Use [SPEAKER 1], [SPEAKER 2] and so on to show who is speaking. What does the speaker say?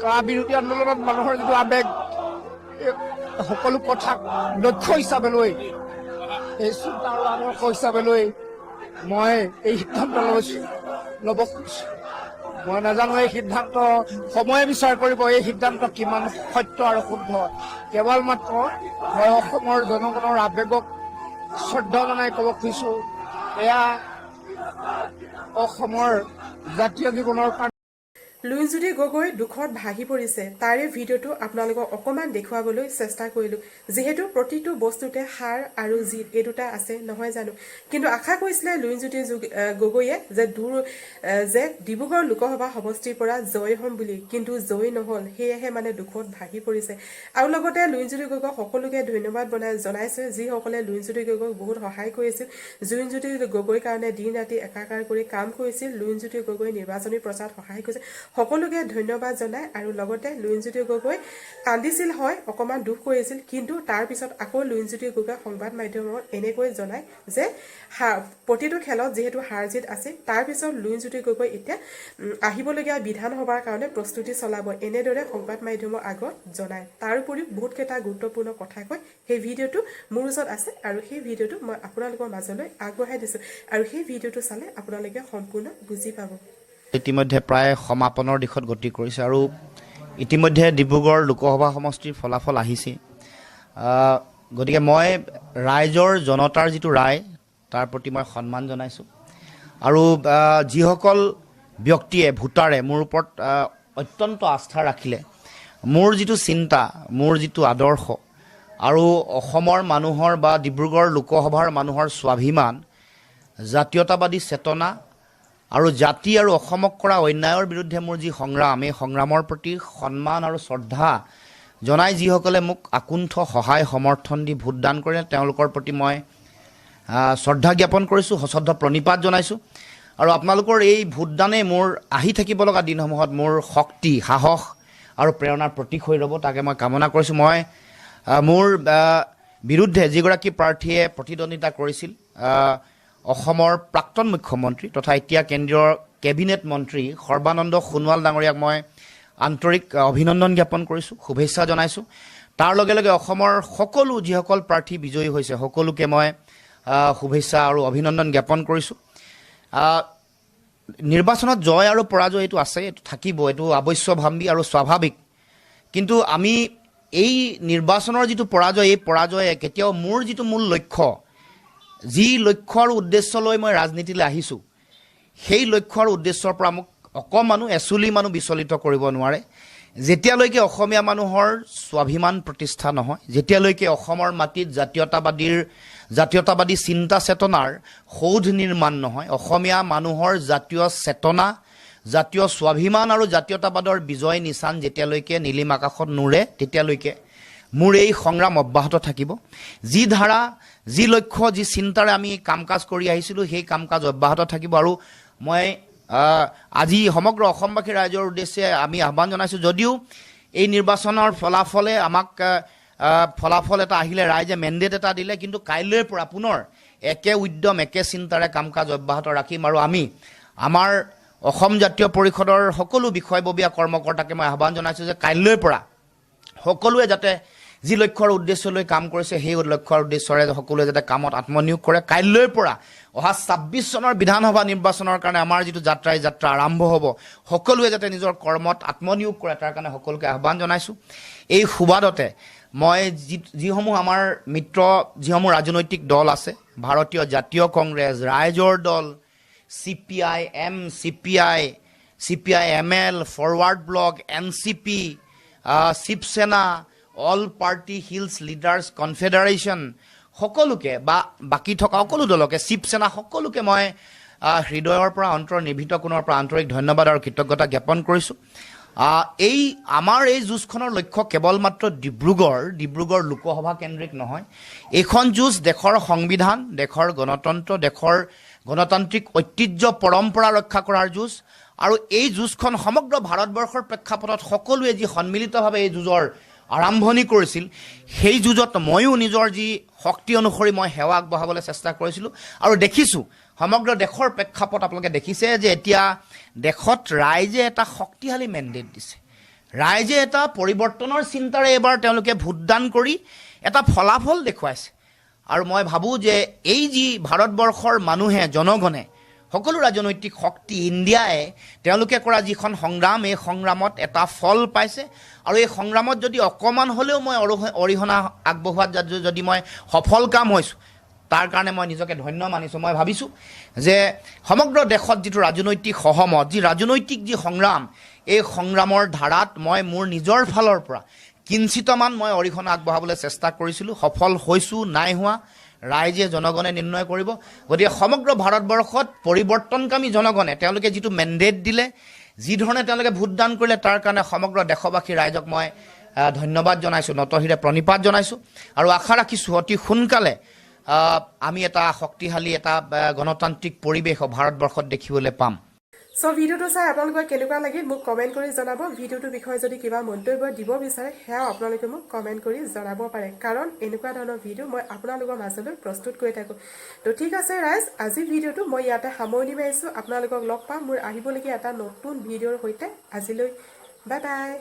[SPEAKER 1] কা বিৰোধী আন্দোলনত মানুহৰ যিটো আৱেগ সকলো কথাক লক্ষ্য হিচাপে লৈ, এই চিন্তা আৰু আদৰ্শ হিচাপে লৈ মই এই সিদ্ধান্ত লৈছো, ল'ব খুজিছো। মই নাজানো এই সিদ্ধান্ত সময়ে বিচাৰ কৰিব, এই সিদ্ধান্ত কিমান সত্য আৰু শুদ্ধ। কেৱল মাত্ৰ মই অসমৰ জনগণৰ আৱেগক শ্ৰদ্ধা জনাই ক'ব খুজিছো, এয়া অসমৰ জাতীয় জীৱনৰ কাৰণে
[SPEAKER 2] লুইনজ্যোতি গগৈ দুখত ভাগি পৰিছে। তাৰে ভিডিঅ'টো আপোনালোকক অকণমান দেখুৱাবলৈ চেষ্টা কৰিলোঁ। যিহেতু প্ৰতিটো বস্তুতে সাৰ আৰু জিত এই দুটা আছে, নহয় জানো? কিন্তু আশা কৰিছিলে লুইনজ্যোতি গগৈয়ে যে দূৰ যে ডিব্ৰুগড় লোকসভা সমষ্টিৰ পৰা জয় হ'ম বুলি। কিন্তু জয় নহ'ল, সেয়েহে মানে দুখত ভাগি পৰিছে। আৰু লগতে লুইনজ্যোতি গগৈক সকলোকে ধন্যবাদ বনাই জনাইছে। যিসকলে লুইনজ্যোতি গগৈক বহুত সহায় কৰিছিল লুইনজ্যোতি গগৈৰ কাৰণে দিন ৰাতি একাকাৰ কৰি কাম কৰিছিল লুইনজ্যোতি গগৈ নিৰ্বাচনী প্ৰচাৰত সহায় কৰিছিল সকলোকে ধন্যবাদ জনাই আৰু লগতে লুইনজ্যোতি গগৈ কান্দিছিল হয় অকণমান দুখ কৰিছিল কিন্তু তাৰ পিছত আকৌ লুইনজ্যোতি গগৈ সংবাদ মাধ্যমত এনেকৈ জনায় যে হা- প্ৰতিটো খেলত যিহেতু হাৰ জিত আছিল তাৰপিছত লুইনজ্যোতি গগৈ এতিয়া আহিবলগীয়া বিধানসভাৰ কাৰণে প্ৰস্তুতি চলাব এনেদৰে সংবাদ মাধ্যমৰ আগত জনায়। তাৰ উপৰিও বহুতকেইটা গুৰুত্বপূৰ্ণ কথা কৈ সেই ভিডিঅ'টো মোৰ ওচৰত আছে আৰু সেই ভিডিঅ'টো মই আপোনালোকৰ মাজলৈ আগবঢ়াই দিছোঁ। আৰু সেই ভিডিঅ'টো চালে আপোনালোকে সম্পূৰ্ণ বুজি পাব।
[SPEAKER 3] ইতিমধ্যে প্ৰায় সমাপনৰ দিশত গতি কৰিছে আৰু ইতিমধ্যে ডিব্ৰুগড় লোকসভা সমষ্টিৰ ফলাফল আহিছে। আহ, গতিকে মই ৰাইজৰ জনতাৰ যিটো ৰায় তাৰ প্ৰতি মই সন্মান জনাইছোঁ। আৰু যিসকল ব্যক্তিয়ে ভোটাৰে মোৰ ওপৰত অত্যন্ত আস্থা ৰাখিলে মোৰ যিটো চিন্তা মোৰ যিটো আদৰ্শ আৰু অসমৰ মানুহৰ বা ডিব্ৰুগড় লোকসভাৰ মানুহৰ স্বাভিমান জাতীয়তাবাদী চেতনা আৰু জাতি আৰু অসমক কৰা অন্যায়ৰ বিৰুদ্ধে মোৰ যি সংগ্ৰাম এই সংগ্ৰামৰ প্ৰতি সন্মান আৰু শ্ৰদ্ধা জনাই যিসকলে মোক আকুণ্ঠ সহায় সমৰ্থন দি ভোটদান কৰে তেওঁলোকৰ প্ৰতি মই শ্ৰদ্ধা জ্ঞাপন কৰিছোঁ সশ্ৰদ্ধ প্ৰণিপাত জনাইছোঁ। আৰু আপোনালোকৰ এই ভোটদানেই মোৰ আহি থাকিব লগা দিনসমূহত মোৰ শক্তি সাহস আৰু প্ৰেৰণাৰ প্ৰতীক হৈ ৰ'ব তাকে মই কামনা কৰিছোঁ। মই মোৰ বিৰুদ্ধে যিগৰাকী প্ৰাৰ্থীয়ে প্ৰতিদ্বন্দ্বিতা কৰিছিল অসমৰ প্ৰাক্তন মুখ্যমন্ত্ৰী তথা এতিয়া কেন্দ্ৰীয় কেবিনেট মন্ত্ৰী সৰ্বানন্দ সোণোৱাল ডাঙৰীয়াক মই আন্তৰিক অভিনন্দন জ্ঞাপন কৰিছোঁ শুভেচ্ছা জনাইছোঁ। তাৰ লগে লগে অসমৰ সকলো যিসকল প্ৰাৰ্থী বিজয়ী হৈছে সকলোকে মই শুভেচ্ছা আৰু অভিনন্দন জ্ঞাপন কৰিছোঁ। নিৰ্বাচনত জয় আৰু পৰাজয় এইটো আছে এইটো থাকিব এইটো আৱশ্যভাম্বী আৰু স্বাভাৱিক। কিন্তু আমি এই নিৰ্বাচনৰ যিটো পৰাজয় এই পৰাজয়ে কেতিয়াও মোৰ যিটো মূল লক্ষ্য যি লক্ষ্য আৰু উদ্দেশ্য লৈ মই ৰাজনীতিলৈ আহিছোঁ সেই লক্ষ্য আৰু উদ্দেশ্যৰ পৰা মোক অকণমানো এচুলি মানুহ বিচলিত কৰিব নোৱাৰে। যেতিয়ালৈকে অসমীয়া মানুহৰ স্বাভিমান প্ৰতিষ্ঠা নহয় যেতিয়ালৈকে অসমৰ মাটিত জাতীয়তাবাদীৰ জাতীয়তাবাদী চিন্তা চেতনাৰ সৌধ নিৰ্মাণ নহয় অসমীয়া মানুহৰ জাতীয় চেতনা জাতীয় স্বাভিমান আৰু জাতীয়তাবাদৰ বিজয় নিচান যেতিয়ালৈকে নীলিম আকাশত নুৰে তেতিয়ালৈকে মোৰ এই সংগ্ৰাম অব্যাহত থাকিব। যি ধাৰা, যি লক্ষ্য, যি চিন্তাৰে আমি কাম কাজ কৰি আহিছিলোঁ, সেই কাম কাজ অব্যাহত থাকিব আৰু মই আজি সমগ্ৰ অসমবাসী ৰাইজৰ উদ্দেশ্যে আমি আহ্বান জনাইছোঁ, যদিও এই নিৰ্বাচনৰ ফলাফলে আমাক ফলাফল এটা আহিলে, ৰাইজে মেণ্ডেট এটা দিলে, কিন্তু কাইলৈৰ পৰা পুনৰ একে উদ্যম, একে চিন্তাৰে কাম কাজ অব্যাহত ৰাখিম আৰু আমি আমাৰ অসম জাতীয় পৰিষদৰ সকলো বিষয়ববীয়া কৰ্মকৰ্তাকে মই আহ্বান জনাইছোঁ যে কাইলৈৰ পৰা সকলোৱে যাতে যি লক্ষ্যৰ উদ্দেশ্য লৈ কাম কৰিছে, সেই লক্ষ্যৰ উদ্দেশ্যৰে সকলোৱে যাতে কামত আত্মনিয়োগ কৰে। কাইলৈৰ পৰা অহা ছাব্বিছ চনৰ বিধানসভা নিৰ্বাচনৰ কাৰণে আমাৰ যিটো যাত্ৰা, এই যাত্ৰা আৰম্ভ হ'ব, সকলোৱে যাতে নিজৰ কৰ্মত আত্মনিয়োগ কৰে, তাৰ কাৰণে সকলোকে আহ্বান জনাইছোঁ। এই সুবাদতে মই যি যিসমূহ আমাৰ মিত্ৰ, যিসমূহ ৰাজনৈতিক দল আছে, ভাৰতীয় জাতীয় Congress, Raijor Dal, C P I, M C P I, C P I M L, Forward Bloc, N C P Shivsena all party hills leaders confederation সকলোকে বা বাকী থকা সকলো দলকে শিৱসেনা সকলোকে মই হৃদয়ৰ পৰা অন্তৰ নিৰ্ভীত কোণৰ পৰা আন্তৰিক ধন্যবাদ আৰু কৃতজ্ঞতা জ্ঞাপন কৰিছোঁ। এই আমাৰ এই যুঁজখনৰ লক্ষ্য কেৱল মাত্ৰ ডিব্ৰুগড় ডিব্ৰুগড় লোকসভা কেন্দ্ৰিক নহয়। এইখন যুঁজ দেশৰ সংবিধান দেশৰ গণতন্ত্ৰ দেশৰ গণতান্ত্ৰিক ঐতিহ্য পৰম্পৰা ৰক্ষা কৰাৰ যুঁজ। আৰু এই যুঁজখন সমগ্ৰ ভাৰতবৰ্ষৰ প্ৰেক্ষাপটত সকলোৱে যি সন্মিলিতভাৱে এই যুঁজৰ আৰম্ভণি কৰিছিল। সেই যুঁজত ময়ো নিজৰ যি শক্তি অনুসৰি মই সেৱা আগবঢ়াবলৈ চেষ্টা কৰিছিলোঁ। আৰু দেখিছোঁ, সমগ্ৰ দেশৰ প্ৰেক্ষাপট আপোনালোকে দেখিছে যে এতিয়া দেশত ৰাইজে এটা শক্তিশালী মেণ্ডেট দিছে। ৰাইজে এটা পৰিৱৰ্তনৰ চিন্তাৰে এইবাৰ তেওঁলোকে ভোটদান কৰি এটা ফলাফল দেখুৱাইছে। আৰু মই ভাবোঁ যে এই যি ভাৰতবৰ্ষৰ মানুহে, জনগণে সকলো ৰাজনৈতিক শক্তি ইণ্ডিয়াই তেওঁলোকে কৰা যিখন সংগ্ৰাম, এই সংগ্ৰামত এটা ফল পাইছে। আৰু এই সংগ্ৰামত যদি অকণমান হ'লেও মই অৰহ- অৰিহণা আগবঢ়োৱাত যদি মই সফল কাম হৈছোঁ, তাৰ কাৰণে মই নিজকে ধন্য মানিছোঁ। মই ভাবিছোঁ যে সমগ্ৰ দেশত যিটো ৰাজনৈতিক সহমত, যি ৰাজনৈতিক যি সংগ্ৰাম, এই সংগ্ৰামৰ ধাৰাত মই মোৰ নিজৰ ফালৰ পৰা কিঞ্চিতমান মই অৰিহণা আগবঢ়াবলৈ চেষ্টা কৰিছিলোঁ। সফল হৈছোঁ, নাই হোৱা। ৰাইজে জনগণে নিৰ্ণয় কৰিব। গতিকে সমগ্ৰ ভাৰতবৰ্ষত পৰিৱৰ্তনকামী জনগণে তেওঁলোকে যিটো মেণ্ডেট দিলে যি ধৰণে তেওঁলোকে ভোটদান কৰিলে তাৰ কাৰণে সমগ্ৰ দেশবাসী ৰাইজক মই ধন্যবাদ জনাইছোঁ নতশিৰে প্ৰণিপাত জনাইছোঁ। আৰু আশা ৰাখিছোঁ অতি সোনকালে আমি এটা শক্তিশালী এটা গণতান্ত্ৰিক পৰিৱেশ ভাৰতবৰ্ষত দেখিবলৈ পাম।
[SPEAKER 2] চ' ভিডিঅ'টো চাই আপোনালোকৰ কেনেকুৱা লাগিল মোক কমেণ্ট কৰি জনাব। ভিডিঅ'টোৰ বিষয়ে যদি কিবা মন্তব্য দিব বিচাৰে সেয়াও আপোনালোকে মোক কমেণ্ট কৰি জনাব পাৰে। কাৰণ এনেকুৱা ধৰণৰ ভিডিঅ' মই আপোনালোকৰ মাজলৈ প্ৰস্তুত কৰি থাকোঁ। তো ঠিক আছে ৰাইজ আজি ভিডিঅ'টো মই ইয়াতে সামৰণি মাৰিছোঁ। আপোনালোকক লগ পাম। মোৰ আহিবলগীয়া এটা নতুন ভিডিঅ'ৰ সৈতে। আজিলৈ বাই বাই